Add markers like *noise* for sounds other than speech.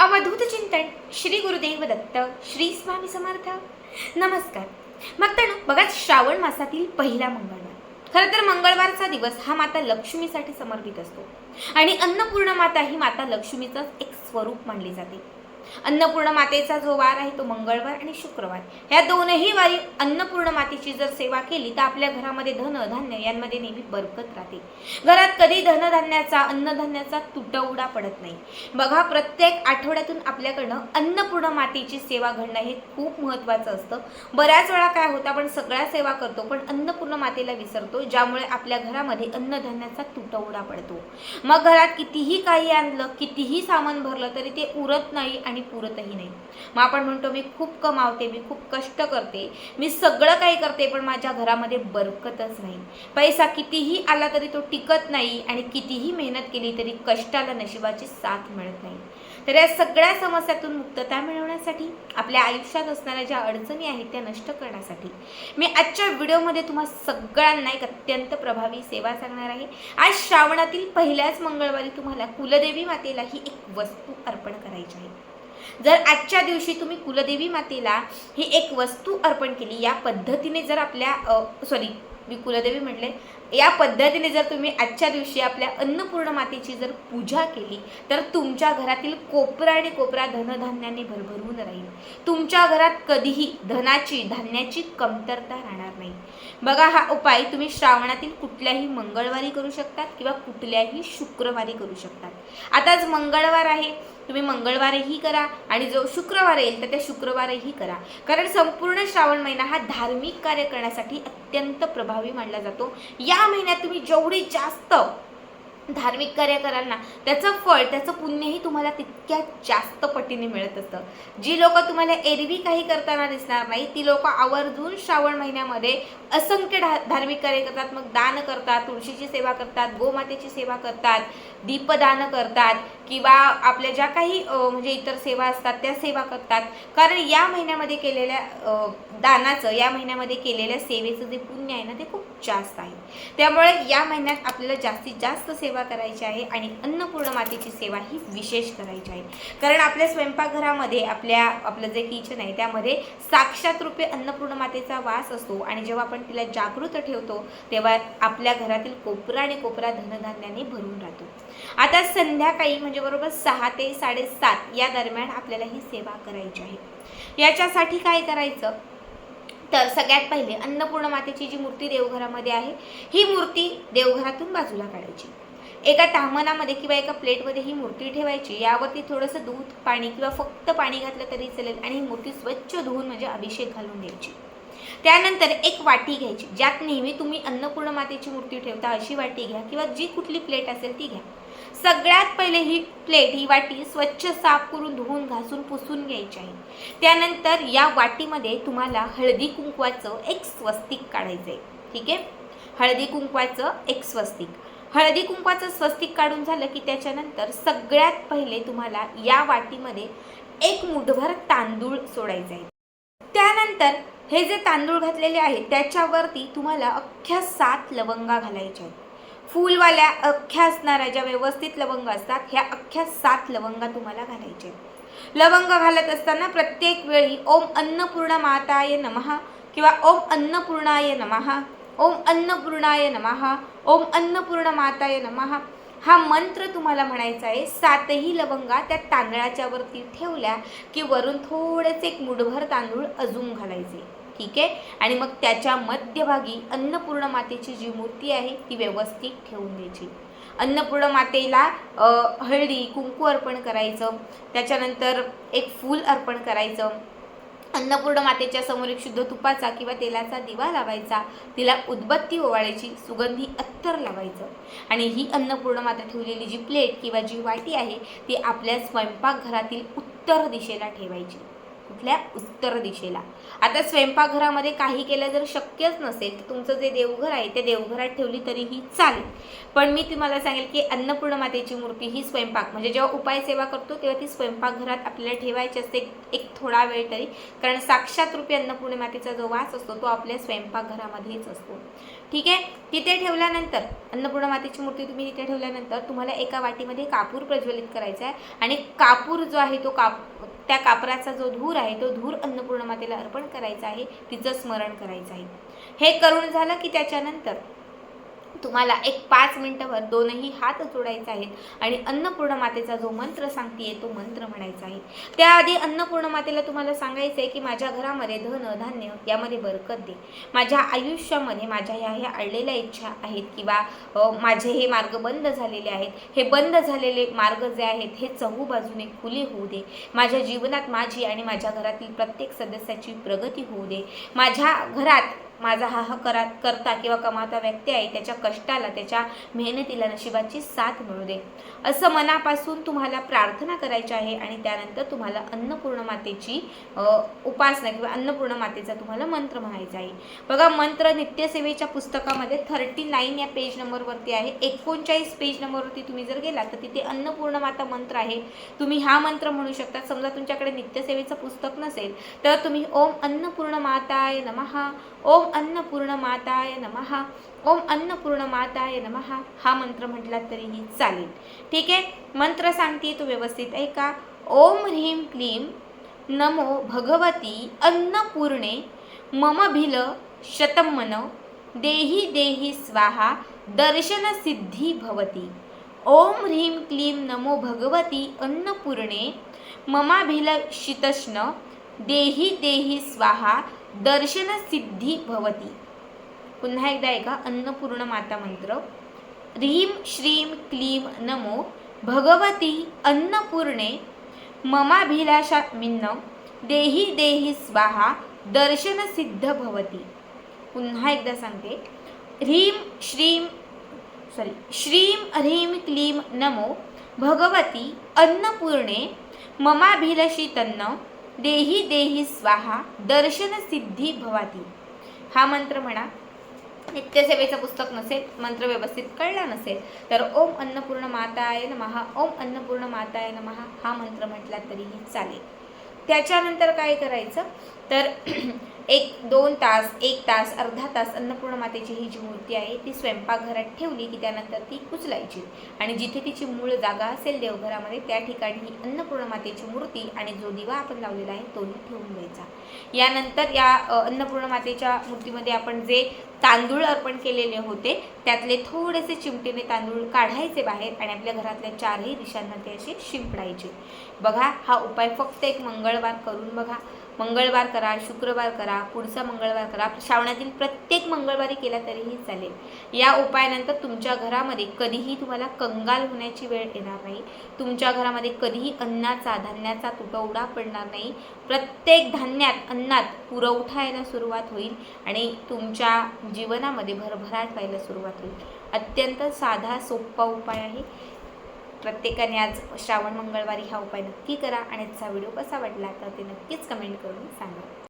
अवधूत चिंतन श्री गुरुदेव दत्त श्री स्वामी समर्थ. नमस्कार. मग तर बघा श्रावण मासातील पहिला मंगळवार. खरं तर मंगळवारचा दिवस हा माता लक्ष्मीसाठी समर्पित असतो. आणि अन्नपूर्ण माता ही माता लक्ष्मीचंच एक स्वरूप मानली जाते. अन्नपूर्ण मातेचा जो वार आहे तो मंगळवार आणि शुक्रवार. या दोनही वारी अन्नपूर्ण मातेची जर सेवा केली तर आपल्या घरामध्ये धन धान्य यांमध्ये नेहमी बरकत राहते. घरात कधी धनधान्याचा अन्नधान्याचा तुटवडा पडत नाही. बघा प्रत्येक आठवड्यातून आपल्याकडनं अन्नपूर्ण मातेची सेवा घडणं हे खूप महत्त्वाचं असतं. बऱ्याच वेळा काय होतं आपण सगळ्या सेवा करतो पण अन्नपूर्ण मातेला विसरतो ज्यामुळे आपल्या घरामध्ये अन्नधान्याचा तुटवडा पडतो. मग घरात कितीही काही आणलं कितीही सामान भरलं तरी ते उरत नाही आणि पुरतही नाही. मग आपण म्हणतो मी खूप कमावते मी खूप कष्ट करते मी सगळं काही करते पण माझ्या घरामध्ये बरकतच नाही. पैसा कितीही आला तरी तो टिकत नाही आणि कितीही मेहनत केली तरी कष्टाला नशिबाची साथ मिळत नाही. तर या सगळ्या समस्यातून मुक्तता मिळवण्यासाठी आपल्या आयुष्यात असणाऱ्या ज्या अडचणी आहेत त्या नष्ट करण्यासाठी मी आजच्या व्हिडिओमध्ये तुम्हा सगळ्यांना एक अत्यंत प्रभावी सेवा सांगणार आहे. आज श्रावणातील पहिल्याच मंगळवारी तुम्हाला कुलदेवी मातेला ही एक वस्तू अर्पण करायची आहे. जर आजच्या दिवशी तुम्ही कुलदेवी मातेला ही एक वस्तू अर्पण केली या पद्धतीने जर आपल्या सॉरी मी कुलदेवी म्हटले या पद्धतीने जर तुम्ही आजच्या दिवशी आपल्या अन्नपूर्ण मातेची जर पूजा केली तर तुमच्या घरातील कोपरा आणि कोपरा धनधान्याने भरभरून राहील. तुमच्या घरात कधीही धनाची धान्याची कमतरता राहणार नाही. बघा हा उपाय तुम्ही श्रावणातील कुठल्याही मंगळवारी करू शकतात किंवा कुठल्याही शुक्रवारी करू शकतात. आताच मंगळवार आहे. तुम्ही मंगळवारही करा आणि जो शुक्रवार येईल तर त्या शुक्रवारही करा. कारण संपूर्ण श्रावण महिना हा धार्मिक कार्य करण्यासाठी अत्यंत प्रभावी मानला जातो. या या महिन्यात तुम्ही जेवढी जास्त धार्मिक कार्य कराल ना त्याचं फळ त्याचं पुण्यही तुम्हाला तितक्या जास्त पटीने मिळत असतं. जी लोक तुम्हाला एरवी काही करताना दिसणार नाही ती लोक आवर्जून श्रावण महिन्यामध्ये असंख्य धा धार्मिक कार्य करतात. मग दान करतात तुळशीची सेवा करतात गोमातेची सेवा करतात दीपदान करतात. किंवा आपल्या ज्या काही म्हणजे इतर सेवा असतात त्या सेवा करतात. कारण या महिन्यामध्ये केलेल्या दानाचं या महिन्यामध्ये केलेल्या सेवेचं जे पुण्य आहे ना ते खूप जास्त आहे. त्यामुळे या महिन्यात आपल्याला जास्तीत जास्त सेवा करायची आहे आणि अन्नपूर्ण मातेची सेवा ही विशेष करायची आहे. कारण आपल्या स्वयंपाकघरामध्ये आपल्या आपलं जे किचन आहे त्यामध्ये साक्षात रूपे अन्नपूर्ण मातेचा वास असतो आणि जेव्हा आपण तिला जागृत ठेवतो तेव्हा आपल्या घरातील कोपरा आणि कोपरा धनधान्याने भरून राहतो. आता संध्याकाळी म्हणजे बरोबर सहा ते साडेसात या दरम्यान आपल्याला ही सेवा करायची आहे. याच्यासाठी काय करायचं? तर सगळ्यात पहिले अन्नपूर्ण मातेची जी मूर्ती देवघरामध्ये आहे ही मूर्ती देवघरातून बाजूला काढायची. एका तामनामध्ये किंवा एका प्लेटमध्ये ही मूर्ती ठेवायची. यावरती थोडंसं दूध पाणी किंवा फक्त पाणी घातलं तरी चालेल आणि ही मूर्ती स्वच्छ धुवून म्हणजे अभिषेक घालून द्यायची. त्यानंतर एक वाटी घ्यायची ज्यात नेहमी तुम्ही अन्नपूर्ण मातेची मूर्ती ठेवता अशी वाटी घ्या किंवा जी कुठली प्लेट असेल ती घ्या. सगळ्यात पहिले ही प्लेट ही वाटी स्वच्छ साफ करून धुवून घासून पुसून घ्यायची आहे. त्यानंतर या वाटीमध्ये तुम्हाला हळदी कुंकवाचं एक स्वस्तिक काढायचं आहे ठीक आहे? हळदी कुंकवाचं एक स्वस्तिक. हळदी कुंकवाचं स्वस्तिक काढून झालं की त्याच्यानंतर सगळ्यात पहिले तुम्हाला या वाटीमध्ये एक मुठभर तांदूळ सोडायचं आहे त्यानंतर हे जे तांदूळ घातलेले आहेत त्याच्यावरती तुम्हाला अख्ख्या सात लवंगा घालायच्या आहेत. फुलवाल्या अख्ख्या असणाऱ्या ज्या व्यवस्थित लवंग असतात ह्या अख्ख्या सात लवंगा तुम्हाला घालायच्या लवंग घालत असताना प्रत्येक वेळी ओम अन्नपूर्णा माताय नमः किंवा ओम अन्नपूर्णाय नमः ओम अन्नपूर्णाय नमहा ओम अन्नपूर्ण माताय नमः हा मंत्र तुम्हाला म्हणायचा आहे सातही लवंगा त्या तांदळाच्या वरती ठेवल्या की वरून थोडेसे एक मुठभर तांदूळ अजून घालायचे. ठीक आहे. आणि मग त्याच्या मध्यभागी अन्नपूर्ण मातेची जी मूर्ती आहे ती व्यवस्थित ठेवून द्यायची. अन्नपूर्ण मातेला हळदी कुंकू अर्पण करायचं. त्याच्यानंतर एक फूल अर्पण करायचं. अन्नपूर्ण मातेच्या समोर एक शुद्ध तुपाचा किंवा तेलाचा दिवा लावायचा. तिला उदबत्ती ओवाळायची सुगंधी अत्तर लावायचं. आणि ही अन्नपूर्ण माता ठेवलेली जी प्लेट किंवा जी वाटी आहे ती आपल्या स्वयंपाकघरातील उत्तर दिशेला ठेवायची. कुठल्या उत्तर दिशेला. आता स्वयंपाकघरामध्ये काही केलं जर शक्यच नसेल तर तुमचं जे देवघर आहे ते देवघरात ठेवली तरीही चालेल. पण मी तुम्हाला सांगेल की अन्नपूर्ण मातेची मूर्ती ही स्वयंपाक म्हणजे जेव्हा उपाय सेवा करतो तेव्हा ती स्वयंपाकघरात आपल्याला ठेवायची असते एक थोडा वेळ तरी. कारण साक्षात रूपी अन्नपूर्ण मातेचा जो वास असतो तो आपल्या स्वयंपाकघरामध्येच असतो. ठीक आहे? तिथे ठेवल्यानंतर अन्नपूर्ण मातेची मूर्ती तुम्ही तिथे ठेवल्यानंतर तुम्हाला एका वाटीमध्ये कापूर प्रज्वलित करायचा आहे. आणि कापूर जो आहे तो काप त्या कापराचा जो धूर आहे तो धूर अन्नपूर्णा मातेला अर्पण करायचा आहे तिचं स्मरण करायचं आहे. हे करून झालं की त्याच्यानंतर तुम्हाला एक पाच मिनिटावर दोनही हात जोडायचे आहेत आणि अन्नपूर्ण मातेचा जो मंत्र सांगते तो मंत्र म्हणायचा आहे. त्याआधी अन्नपूर्ण मातेला तुम्हाला सांगायचं आहे की माझ्या घरामध्ये धन धान्य यामध्ये बरकत दे. माझ्या आयुष्यामध्ये माझ्या ह्या ह्या अडलेल्या इच्छा आहेत किंवा माझे हे मार्ग बंद झालेले आहेत. हे बंद झालेले मार्ग जे आहेत हे चहू बाजूने खुले होऊ दे. माझ्या जीवनात माझी आणि माझ्या घरातील प्रत्येक सदस्याची प्रगती होऊ दे. माझ्या घरात माझा हा हा करा करता किंवा कमावता व्यक्ती आहे त्याच्या कष्टाला त्याच्या मेहनतीला नशिबाची साथ मिळू दे. असं मनापासून तुम्हाला प्रार्थना करायची आहे आणि त्यानंतर तुम्हाला अन्नपूर्ण मातेची उपासना किंवा अन्नपूर्ण मातेचा तुम्हाला मंत्र म्हणायचा आहे. बघा मंत्र नित्यसेवेच्या पुस्तकामध्ये थर्टी नाईन या पेज नंबरवरती आहे. एकोणचाळीस पेज नंबरवरती तुम्ही जर गेला तर तिथे अन्नपूर्ण माता मंत्र आहे. तुम्ही हा मंत्र म्हणू शकता. समजा तुमच्याकडे नित्यसेवेचं पुस्तक नसेल तर तुम्ही ओम अन्नपूर्ण माताय नमहा ओम अन्नपूर्ण माताय नमहा ओम अन्नपूर्ण माताय नमहा हा मंत्र म्हटला तरीही चालेल. ठीक आहे? मंत्र सांगते तो व्यवस्थित ऐका. ओम ह्रीं क्लीं. नमो भगवती अन्नपूर्णे. मम भिल शतमन देही देही स्वाहा. दर्शनसिद्धी भवती. ओम ह्रीं क्लीं. नमो भगवती अन्नपूर्णे. ममाभिल शितष्ण. देही देही स्वाहा. दर्शनसिद्धी भवती. पुन्हा एकदा ऐका अन्नपूर्ण माता मंत्र. ह्रीं श्रीं क्लीं नमो भगवती अन्नपूर्णे ममाभिलाषा मिन्न देही देही स्वाहा दर्शनसिद्ध भवती. पुन्हा एकदा सांगते. ह्रीं श्रीं सॉरी श्रीं ह्रीं क्लीं नमो भगवती अन्नपूर्णे ममाभिलषी तन्न देही देही स्वाहा दर्शनसिद्धी भवाती. हा मंत्र म्हणा. नित्यसेवेचं पुस्तक नसेल मंत्र व्यवस्थित कळला नसेल तर ओम अन्नपूर्ण माताय नमहा ओम अन्नपूर्ण माताय नमहा हा मंत्र म्हटला तरीही चालेल. त्याच्यानंतर काय करायचं? तर *clears throat* एक दोन तास एक तास अर्धा तास अन्नपूर्ण मातेची ही जी मूर्ती आहे ती स्वयंपाकघरात ठेवली की त्यानंतर ती कुचलायची. आणि जिथे तिची मूळ जागा असेल देवघरामध्ये त्या ठिकाणी ही अन्नपूर्ण मातेची मूर्ती आणि जो दिवा आपण लावलेला आहे तोही ठेवून द्यायचा. यानंतर या अन्नपूर्ण मातेच्या मूर्तीमध्ये आपण जे तांदूळ अर्पण केलेले होते त्यातले थोडेसे चिमटीने तांदूळ काढायचे बाहेर आणि आपल्या घरातल्या चारही दिशांना ते असे शिंपडायचे. बघा हा उपाय फक्त एक मंगळवार करून बघा. मंगळवार करा शुक्रवार करा पुढचा मंगळवार करा. श्रावणातील प्रत्येक मंगळवारी केला तरीही चालेल. या उपायानंतर तुमच्या घरामध्ये कधीही तुम्हाला कंगाल होण्याची वेळ येणार नाही. तुमच्या घरामध्ये कधीही अन्नाचा धान्याचा तुटवडा पडणार नाही. प्रत्येक धान्यात अन्नात पुरवठा यायला सुरुवात होईल आणि तुमच्या जीवनामध्ये भरभराट व्हायला सुरुवात होईल. अत्यंत साधा सोपा उपाय आहे. प्रत्येकाने आज श्रावण मंगळवारी हा उपाय नक्की करा आणि आजचा व्हिडिओ कसा वाटला तर ते नक्कीच कमेंट करून सांगा.